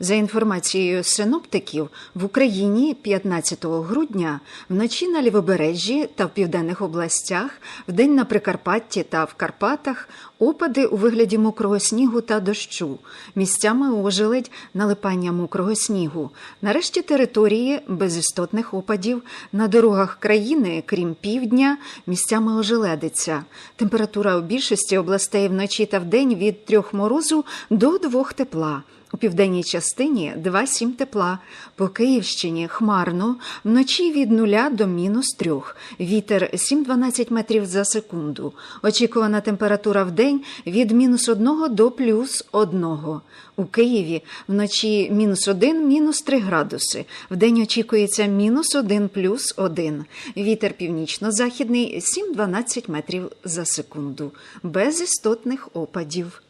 За інформацією синоптиків, в Україні 15 грудня вночі на лівобережжі та в південних областях, вдень на Прикарпатті та в Карпатах опади у вигляді мокрого снігу та дощу, місцями ожеледь налипання мокрого снігу. Нарешті території без істотних опадів на дорогах країни, крім півдня, місцями ожеледиться. Температура у більшості областей вночі та вдень від трьох морозу до двох тепла. У південній частині 2-7 тепла. По Київщині хмарно, вночі від 0 до мінус 3. Вітер 7-12 метрів за секунду. Очікувана температура в день від мінус 1 до плюс 1. У Києві вночі мінус 1, мінус 3 градуси. Вдень очікується мінус 1, плюс 1. Вітер північно-західний 7-12 метрів за секунду. Без істотних опадів.